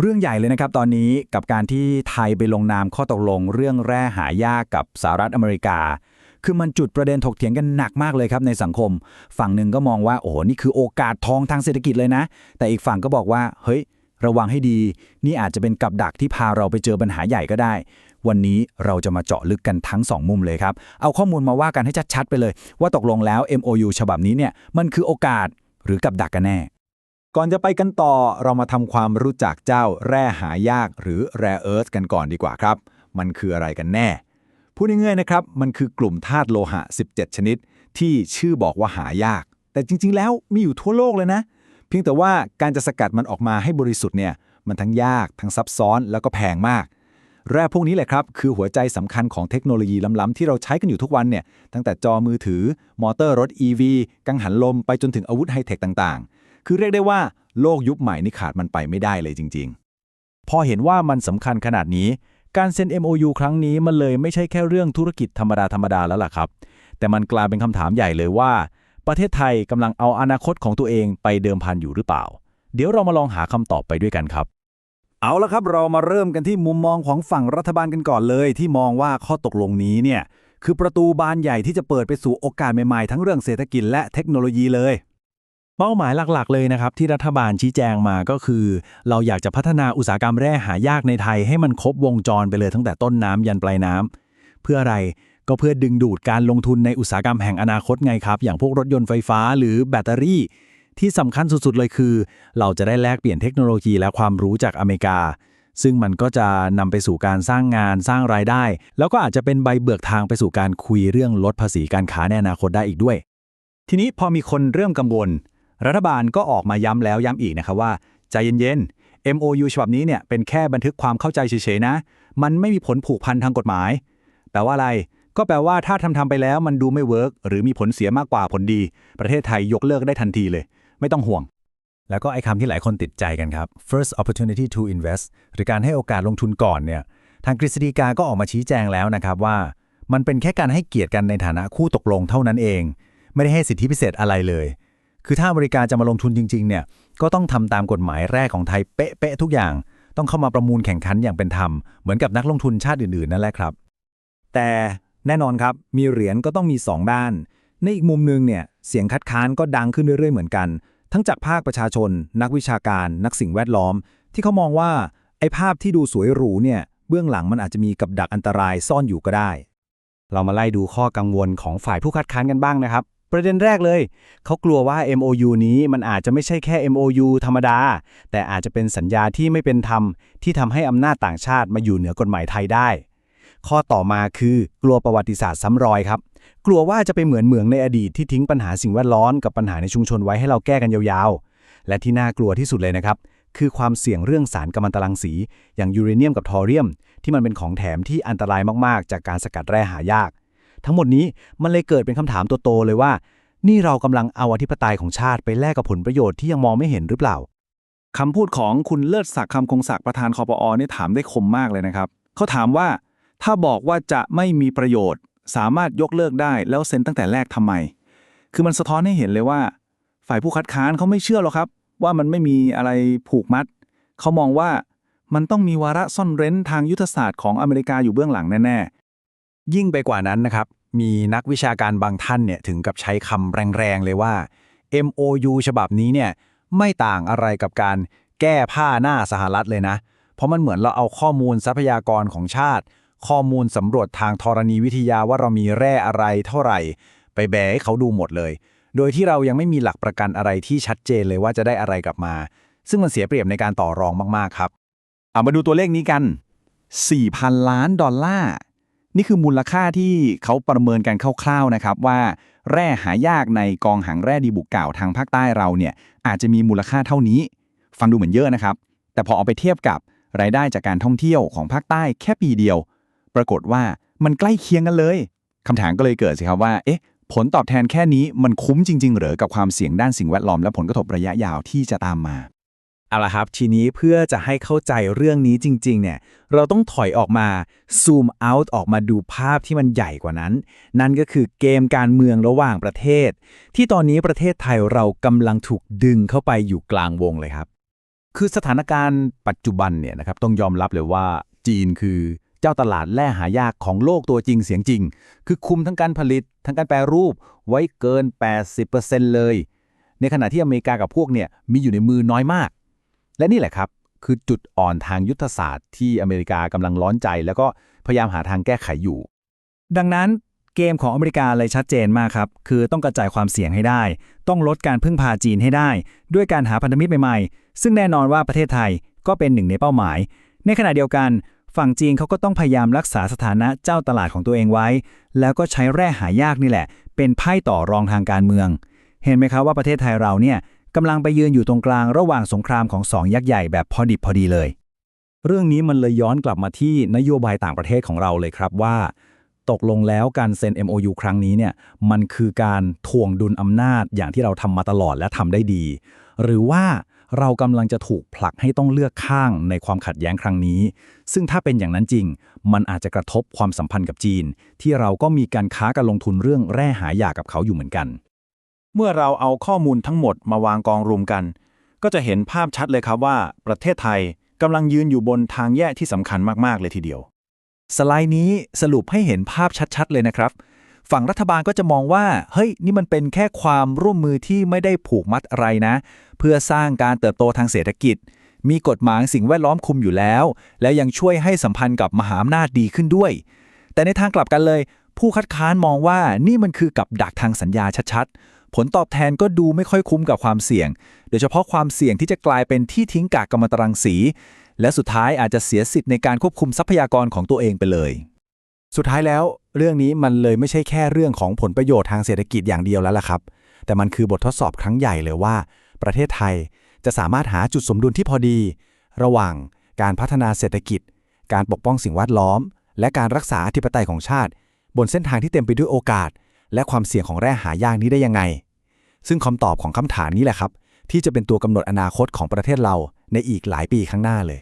เรื่องใหญ่เลยนะครับตอนนี้กับการที่ไทยไปลงนามข้อตกลง เรื่องแร่หายากกับสหรัฐอเมริกา คือมันจุดประเด็นถกเถียงกันหนักมากเลยครับในสังคม ฝั่งหนึ่งก็มองว่าโอ้โหนี่คือโอกาสทองทางเศรษฐกิจเลยนะ แต่อีกฝั่งก็บอกว่า เฮ้ย ระวังให้ดี นี่อาจจะเป็นกับดักที่พาเราไปเจอปัญหาใหญ่ก็ได้ วันนี้เราจะมาเจาะลึกกันทั้งสองมุมเลยครับเอาข้อมูลมาว่ากันให้ชัดๆไปเลย ว่าตกลงแล้ว MOU ฉบับนี้เนี่ยมันคือโอกาสหรือกับดักกันแน่ ก่อนจะไปกันต่อเรามาทำความรู้จักเจ้าแร่หายากหรือ rare earth กันก่อนดีกว่าครับ มันคืออะไรกันแน่ พูดง่ายๆนะครับ มันคือกลุ่มธาตุโลหะ 17 ชนิด ที่ชื่อบอกว่าหายาก แต่จริงๆ แล้วมีอยู่ทั่วโลกเลยนะ เพียงแต่ว่าการจะสกัดมันออกมาให้บริสุทธิ์เนี่ยมันทั้งยากทั้งซับซ้อนแล้วก็แพงมาก แร่พวกนี้แหละครับคือหัวใจสำคัญของเทคโนโลยีล้ำๆที่เราใช้กันอยู่ทุกวันเนี่ยตั้งแต่จอมือถือ มอเตอร์รถ EV กังหันลมไปจนถึงอาวุธไฮเทคต่างๆ คือเรียกได้ว่าโลกยุคใหม่นี่ขาดมันไปไม่ได้เลยจริง ๆ พอเห็นว่ามันสำคัญขนาดนี้ การเซ็น MOU ครั้งนี้มันเลยไม่ใช่แค่เรื่องธุรกิจธรรมดาธรรมดาแล้วล่ะครับ แต่มันกลายเป็นคำถามใหญ่เลยว่า ประเทศไทยกำลังเอาอนาคตของตัวเองไปเดิมพันอยู่หรือเปล่า เดี๋ยวเรามาลองหาคำตอบไปด้วยกันครับเอาละครับ เรามาเริ่มกันที่มุมมองของฝั่งรัฐบาลกันก่อนเลย ที่มองว่าข้อตกลงนี้เนี่ยคือประตูบานใหญ่ที่จะเปิดไปสู่โอกาสใหม่ๆ ทั้งเรื่องเศรษฐกิจและเทคโนโลยีเลย เป้าหมายหลักๆ เลยนะครับ ที่รัฐบาลชี้แจงมาก็คือ เราอยากจะพัฒนาอุตสาหกรรมแร่หายากในไทยให้มันครบวงจรไปเลยตั้งแต่ต้นน้ำยันปลายน้ำเพื่ออะไรก็เพื่อดึงดูดการลงทุนในอุตสาหกรรมแห่งอนาคตไงครับ อย่างพวกรถยนต์ไฟฟ้าหรือแบตเตอรี่ ที่สำคัญสุดๆเลยคือ เราจะได้แลกเปลี่ยนเทคโนโลยีและความรู้จากอเมริกา ซึ่งมันก็จะนำไปสู่การสร้างงานสร้างรายได้ แล้วก็อาจจะเป็นใบเบิกทางไปสู่การคุยเรื่องลดภาษีการค้าในอนาคตได้อีกด้วย ทีนี้พอมีคนเริ่มกังวล รัฐบาลก็ออกมาย้ำแล้วย้ำอีกนะครับว่า ใจเย็นๆ MOU ฉบับนี้เนี่ยเป็นแค่บันทึกความเข้าใจเฉยๆนะ มันไม่มีผลผูกพันทางกฎหมาย แปลว่าอะไร ก็แปลว่าถ้าทำทำไปแล้วมันดูไม่เวิร์กหรือมีผลเสียมากกว่าผลดี ประเทศไทยยกเลิกได้ทันทีเลย ไม่ต้องห่วง แล้วก็ไอ้คำที่หลายคนติดใจกันครับ first opportunity to invest หรือการให้โอกาสลงทุนก่อนเนี่ยทางกฤษฎีกาก็ออกมาชี้แจงแล้วนะครับว่า มันเป็นแค่การให้เกียรติกันในฐานะคู่ตกลงเท่านั้นเอง ไม่ได้ให้สิทธิพิเศษอะไรเลย คือถ้าอเมริกาจะมาลงทุนจริงๆเนี่ยก็ต้องทำตามกฎหมายแรกของไทยเป๊ะๆทุกอย่าง ต้องเข้ามาประมูลแข่งขันอย่างเป็นธรรม เหมือนกับนักลงทุนชาติอื่นๆนั่นแหละครับ แต่แน่นอนครับมีเหรียญก็ต้องมี 2 ด้าน ในอีกมุมหนึงเนี่ยเสียงคัดค้านก็ดังขึ้นเรื่อยๆเหมือนกัน ทั้งจากภาคประชาชน นักวิชาการ นักสิ่งแวดล้อม ที่เขามองว่าไอ้ภาพที่ดูสวยหรูเนี่ยเบื้องหลังมันอาจจะมีกับดักอันตรายซ่อนอยู่ก็ได้ เรามาไล่ดูข้อกังวลของฝ่ายผู้คัดค้านกันบ้างนะครับ ประเด็นแรกเลย เขากลัวว่า MOU นี้มันอาจจะไม่ใช่แค่ MOU ธรรมดา แต่อาจจะเป็นสัญญาที่ไม่เป็นธรรม ที่ทำให้อำนาจต่างชาติมาอยู่เหนือกฎหมายไทยได้ ข้อต่อมาคือกลัวประวัติศาสตร์ซ้ำรอยครับ กลัวว่าจะไปเหมือนเมืองในอดีตที่ทิ้งปัญหาสิ่งแวดล้อมกับปัญหาในชุมชนไว้ให้เราแก้กันยาวๆ และที่น่ากลัวที่สุดเลยนะครับคือความเสี่ยงเรื่องสารกัมมันตรังสี อย่างยูเรเนียมกับทอเรียม ที่มันเป็นของแถมที่อันตรายมากๆ จากการสกัดแร่หายาก ทั้งหมดนี้มันเลยเกิดเป็นคำถามตัวโตเลยว่า นี่เรากำลังเอาอธิปไตยของชาติไปแลกกับผลประโยชน์ที่ยังมองไม่เห็นหรือเปล่าคำพูดของคุณเลิศศักดิ์คำคงศักดิ์ประธานคอปอเนี่ยถามได้คมมากเลยนะครับเขาถามว่าถ้าบอกว่าจะไม่มีประโยชน์ สามารถยกเลิกได้แล้วเซ็นตั้งแต่แรกทำไม คือมันสะท้อนให้เห็นเลยว่า ฝ่ายผู้คัดค้านเขาไม่เชื่อหรอกครับ ว่ามันไม่มีอะไรผูกมัดเขามองว่ามันต้องมีวาระซ่อนเร้นทางยุทธศาสตร์ของอเมริกาอยู่เบื้องหลังแน่ๆ ยิ่งไปกว่านั้นนะครับ มีนักวิชาการบางท่านเนี่ยถึงกับใช้คำแรงๆเลยว่า MOU ฉบับนี้เนี่ยไม่ต่างอะไรกับการแก้ผ้าหน้าสหรัฐเลยนะ เพราะมันเหมือนเราเอาข้อมูลทรัพยากรของชาติ ข้อมูลสำรวจทางธรณีวิทยาว่าเรามีแร่อะไรเท่าไหร่ ไปแบให้เขาดูหมดเลย โดยที่เรายังไม่มีหลักประกันอะไรที่ชัดเจนเลยว่าจะได้อะไรกลับมา ซึ่งมันเสียเปรียบในการต่อรองมากๆครับเอามาดูตัวเลขนี้กัน 4,000 ล้านดอลลาร์ นี่คือมูลค่าที่เขาประเมินกันคร่าวๆนะครับว่าแร่หายากในกองหังแร่ดีบุกเก่าทางภาคใต้เราเนี่ยอาจจะมีมูลค่าเท่านี้ ฟังดูเหมือนเยอะนะครับ แต่พอเอาไปเทียบกับรายได้จากการท่องเที่ยวของภาคใต้แค่ปีเดียว ปรากฏว่ามันใกล้เคียงกันเลยคำถามก็เลยเกิดสิครับว่าเอ๊ะผลตอบแทนแค่นี้มันคุ้มจริง ๆ หรือกับความเสี่ยงด้านสิ่งแวดล้อมและผลกระทบระยะยาวที่จะตามมา เอาละครับทีนี้เพื่อจะให้เข้าใจเรื่องนี้จริง ๆ เนี่ย เราต้องถอยออกมาซูมเอาต์ออกมาดูภาพที่มันใหญ่กว่านั้น นั่นก็คือเกมการเมืองระหว่างประเทศ ที่ตอนนี้ประเทศไทยเรากำลังถูกดึงเข้าไปอยู่กลางวงเลยครับ คือสถานการณ์ปัจจุบันเนี่ยนะครับต้องยอมรับเลยว่าจีนคือเจ้าตลาดแร่หายากของโลกตัวจริงเสียงจริง คือคุมทั้งการผลิต ทั้งการแปรรูปไว้เกิน 80%เลย ในขณะที่อเมริกากับพวกเนี่ยมีอยู่ในมือน้อยมาก และนี่แหละครับ คือจุดอ่อนทางยุทธศาสตร์ที่อเมริกากำลังร้อนใจ แล้วก็พยายามหาทางแก้ไขอยู่ ดังนั้นเกมของอเมริกาเลยชัดเจนมากครับ คือต้องกระจายความเสี่ยงให้ได้ ต้องลดการพึ่งพาจีนให้ได้ ด้วยการหาพันธมิตรใหม่ๆ ซึ่งแน่นอนว่าประเทศไทยก็เป็นหนึ่งในเป้าหมาย ในขณะเดียวกัน ฝั่งจีนเขาก็ต้องพยายามรักษาสถานะเจ้าตลาดของตัวเองไว้ แล้วก็ใช้แร่หายากนี่แหละ เป็นไพ่ต่อรองทางการเมือง เห็นไหมครับว่าประเทศไทยเราเนี่ย กำลังไปยืนอยู่ตรงกลางระหว่างสงครามของสองยักษ์ใหญ่แบบพอดิบพอดีเลย เรื่องนี้มันเลยย้อนกลับมาที่นโยบายต่างประเทศของเราเลยครับว่า ตกลงแล้วการเซ็น MOU ครั้งนี้เนี่ยมันคือการทวงดุลอำนาจอย่างที่เราทำมาตลอดและทำได้ดี หรือว่าเรากำลังจะถูกผลักให้ต้องเลือกข้างในความขัดแย้งครั้งนี้ ซึ่งถ้าเป็นอย่างนั้นจริง มันอาจจะกระทบความสัมพันธ์กับจีน ที่เราก็มีการค้าการลงทุนเรื่องแร่หายากกับเขาอยู่เหมือนกัน เมื่อเราเอาข้อมูลทั้งหมดมาวางกองรวมกัน ก็จะเห็นภาพชัดเลยครับว่าประเทศไทยกำลังยืนอยู่บนทางแยกที่สำคัญมาก ๆ เลยทีเดียว สไลด์นี้สรุปให้เห็นภาพชัด ๆ เลยนะครับ ฝั่งรัฐบาลก็จะมองว่า เฮ้ย นี่มันเป็นแค่ความร่วมมือที่ไม่ได้ผูกมัดอะไรนะ เพื่อสร้างการเติบโตทางเศรษฐกิจ มีกฎหมายสิ่งแวดล้อมคุมอยู่แล้ว และยังช่วยให้สัมพันธ์กับมหาอำนาจดีขึ้นด้วย แต่ในทางกลับกันเลย ผู้คัดค้านมองว่านี่มันคือกับดักทางสัญญาชัดๆ ผลตอบแทนก็ดูไม่ค่อยคุ้มกับความเสี่ยง โดยเฉพาะความเสี่ยงที่จะกลายเป็นที่ทิ้งกากกัมมันตรังสี และสุดท้ายอาจจะเสียสิทธิ์ในการควบคุมทรัพยากรของตัวเองไปเลย สุดท้ายแล้วเรื่องนี้มันเลยไม่ใช่แค่เรื่องของผลประโยชน์ทางเศรษฐกิจอย่างเดียวแล้วล่ะครับ แต่มันคือบททดสอบครั้งใหญ่เลยว่า ประเทศไทยจะสามารถหาจุดสมดุลที่พอดี ระหว่างการพัฒนาเศรษฐกิจ การปกป้องสิ่งแวดล้อม และการรักษาอธิปไตยของชาติ บนเส้นทางที่เต็มไปด้วยโอกาส และความเสี่ยงของแร่หายากนี้ได้ยังไง ซึ่งคำตอบของคำถามนี้แหละครับ ที่จะเป็นตัวกำหนดอนาคตของประเทศเราในอีกหลายปีข้างหน้าเลย